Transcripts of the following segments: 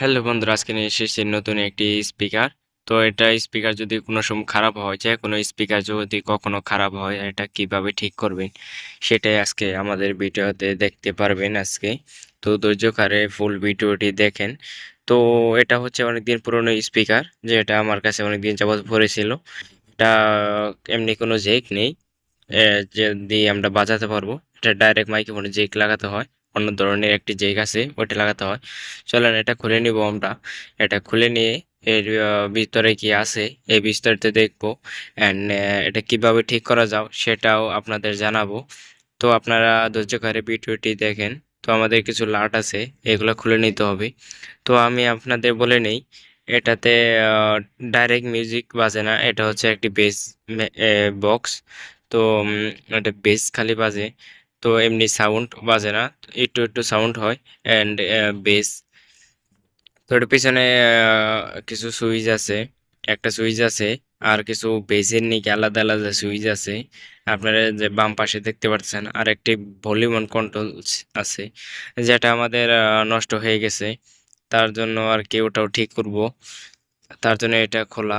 Hello বন্ধুরা, আজকে নিয়ে এসেছি নতুন একটি স্পিকার তো এটা স্পিকার যদি কোনো সময় খারাপ হয়, যে কোনো স্পিকার যদি কখনো খারাপ হয়, এটা কীভাবে ঠিক করবেন, সেটাই আজকে আমাদের ভিডিওতে দেখতে পারবেন আজকে। তো ধৈর্যকারে ফুল ভিডিওটি দেখেন। তো এটা হচ্ছে অনেকদিন পুরনো স্পিকার যেটা আমার কাছে অনেকদিন যাবৎ পড়েছিল এটা এমনি কোনো জেক নেই। যে দিয়ে আমরা বাজাতে পারব, এটা ডাইরেক্ট মাইক্রোফোনে জেক লাগাতে হয়। অন্য ধরনের একটি জেক আছে, ওইটা লাগাতে হয়। চলেন এটা খুলে নিব আমরা। এটা খুলে নিয়ে এর ভিতরে কি আছে, এই বিস্তারিত দেখব। অ্যান্ড এটা কীভাবে ঠিক করা যাও সেটাও আপনাদের জানাব। তো আপনারা ধৈর্যকারে ভিডিওটি দেখেন। তো আমাদের কিছু লাট আছে, এগুলো খুলে নিতে হবে। তো আমি আপনাদের বলে নেই, এটাতে ডাইরেক্ট মিউজিক বাজে না। এটা হচ্ছে একটি বেস বক্স তো এটা বেস খালি বাজে। তো এমনি সাউন্ড বাজে না, একটু একটু সাউন্ড হয় অ্যান্ড বেস তো এটার পিছনে কিছু সুইচ আছে, একটা সুইচ আছে, আর কিছু বেসের নিকে আলাদা আলাদা সুইচ আছে। আপনারা যে বাম পাশে দেখতে পাচ্ছেন আর একটি ভলিউম কন্ট্রোল আছে, যেটা আমাদের নষ্ট হয়ে গেছে। তার জন্য আর কি ওটাও ঠিক করব। তার জন্য এটা খোলা।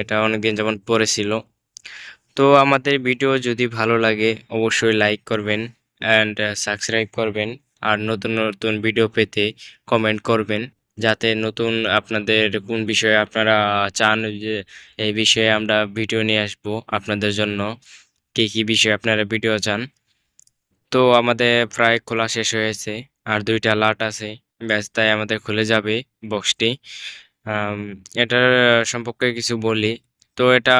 এটা অনেকদিন যেমন পড়েছিল তো আমাদের ভিডিও যদি ভালো লাগে, অবশ্যই লাইক করবেন অ্যান্ড সাবস্ক্রাইব করবেন। আর নতুন নতুন ভিডিও পেতে কমেন্ট করবেন, যাতে নতুন আপনাদের কোন বিষয়ে আপনারা চান যে এই বিষয়ে আমরা ভিডিও নিয়ে আসব আপনাদের জন্য, কী কী বিষয়ে আপনারা ভিডিও চান। তো আমাদের প্রায় খোলা শেষ হয়েছে আর দুইটা লাট আছে, ব্যাস তাই আমাদের খুলে যাবে বক্সটি এটার সম্পর্কে কিছু বলি। তো এটা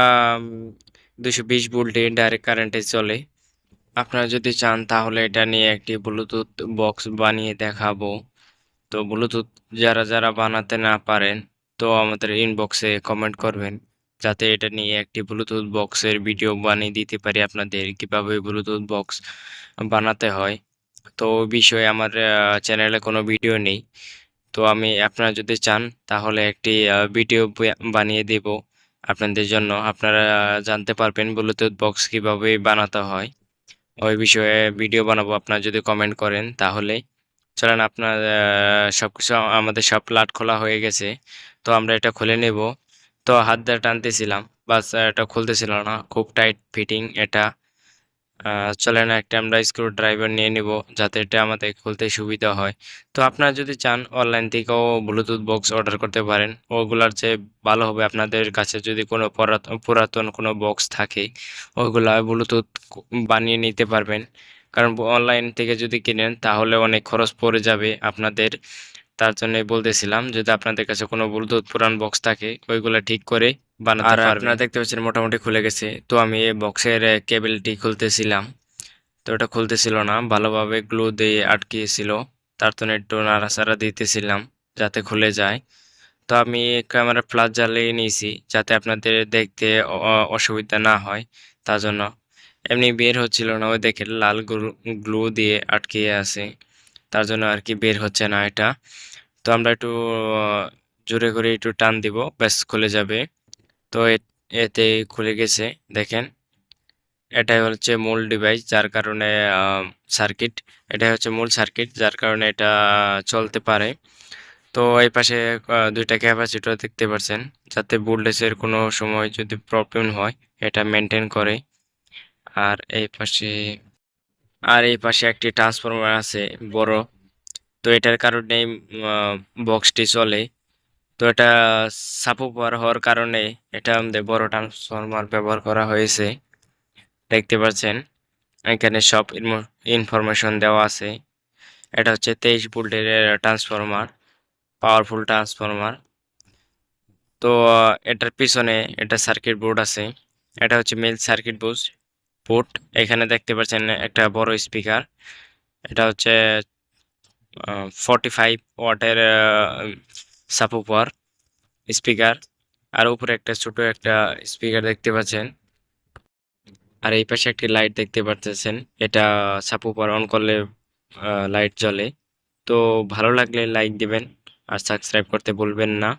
দুশো বিশ ভোল্টে ডাইরেক্ট কারেন্টে চলে। আপনারা যদি চান তাহলে এটা নিয়ে একটি ব্লুটুথ বক্স বানিয়ে দেখাবো। তো ব্লুটুথ যারা যারা বানাতে না পারেন, তো আমাদের ইনবক্সে কমেন্ট করবেন, যাতে এটা নিয়ে একটি ব্লুটুথ বক্সের ভিডিও বানিয়ে দিতে পারি আপনাদের, কীভাবে ব্লুটুথ বক্স বানাতে হয়। তো বিষয়ে আমার চ্যানেলে কোনো ভিডিও নেই। তো আমি, আপনারা যদি চান তাহলে একটি ভিডিও বানিয়ে দেব। আপনাদের জন্য আপনারা জানতে পারবেন ব্লুটুথ বক্স কীভাবে বানাতে হয়। ওই বিষয়ে ভিডিও বানাবো, আপনারা যদি কমেন্ট করেন তাহলে। চলেন আপনার সব কিছু আমাদের সব প্লাট খোলা হয়ে গেছে। তো আমরা এটা খুলে নেব। তো হাত দিয়ে টানতেছিলাম, বাস এটা খুলতেছিল না, খুব টাইট ফিটিং এটা। চলেন একটা আমরা স্ক্রু ড্রাইভার নিয়ে নিব যাতে এটা আমাদের খুলতে সুবিধা হয়। তো আপনারা যদি চান অনলাইন থেকেও ব্লুটুথ বক্স অর্ডার করতে পারেন। ওগুলার চেয়ে ভালো হবে আপনাদের কাছে যদি কোনো পুরাতন কোনো বক্স থাকে ওইগুলা ব্লুটুথ বানিয়ে নিতে পারবেন। কারণ অনলাইন থেকে যদি কিনেন, তাহলে অনেক খরচ পড়ে যাবে আপনাদের। তার জন্য বলতেছিলাম, যদি আপনাদের কাছে কোনো ব্লুটুথ পুরান বক্স থাকে, ওইগুলো ঠিক করে বানাতে আর আপনারা দেখতে পাচ্ছেন মোটামুটি খুলে গেছে। তো আমি এই বক্সের কেবলটি খুলতেছিলাম। তো ওটা খুলতেছিল না ভালোভাবে গ্লু দিয়ে আটকিয়েছিল। তার জন্য একটু নাড়াচাড়া দিতেছিলাম যাতে খুলে যায়। তো আমি ক্যামেরা ফ্ল্যাশ জ্বালিয়ে নিয়েছি যাতে আপনাদের দেখতে অসুবিধা না হয়। তার জন্য এমনি বের হচ্ছিল না ওই দেখে লাল গ্লু দিয়ে আটকিয়ে আছে। তার জন্য আর কি বের হচ্ছে না এটা। তো আমরা একটু জোরে করে একটু টান দিব ব্যাস খুলে যাবে। তো এতে খুলে গেছে, দেখেন। এটাই হচ্ছে মূল ডিভাইস যার কারণে সার্কিট এটাই হচ্ছে মূল সার্কিট যার কারণে এটা চলতে পারে। তো এই পাশে দুইটা ক্যাপাসিটর দেখতে পাচ্ছেন, যাতে ভোল্টেজের কোনো সময় যদি প্রবলেম হয়, এটা মেনটেন করে। আর এই পাশে, আর এই পাশে একটি ট্রান্সফরমার আছে, বড়। তো এটার কারণে বক্সটি চলে। তো এটা সাপো সাপোপার হওয়ার কারণে এটা আমাদের বড় ট্রান্সফরমার ব্যবহার করা হয়েছে। দেখতে পাচ্ছেন, এখানে সব ইনফরমেশন দেওয়া আছে। এটা হচ্ছে তেইশ ভোল্টের ট্রান্সফরমার পাওয়ারফুল ট্রান্সফরমার তো, এটার পিছনে এটা সার্কিট বোর্ড আছে। এটা হচ্ছে মেল সার্কিট বোর্ড বোর্ড এখানে দেখতে পাচ্ছেন একটা বড় স্পিকার এটা হচ্ছে ফর্টি ফাইভ ওয়াটের সাপোপার, স্পিকার, আর উপরে একটা ছোট একটা স্পিকার দেখতে পাচ্ছেন। আর এই পাশে একটি লাইট দেখতে পাচ্ছেন এটা সাপোপার অন করলে লাইট জ্বলে। তো ভালো লাগলে লাইক দিবেন আর সাবস্ক্রাইব করতে ভুলবেন না।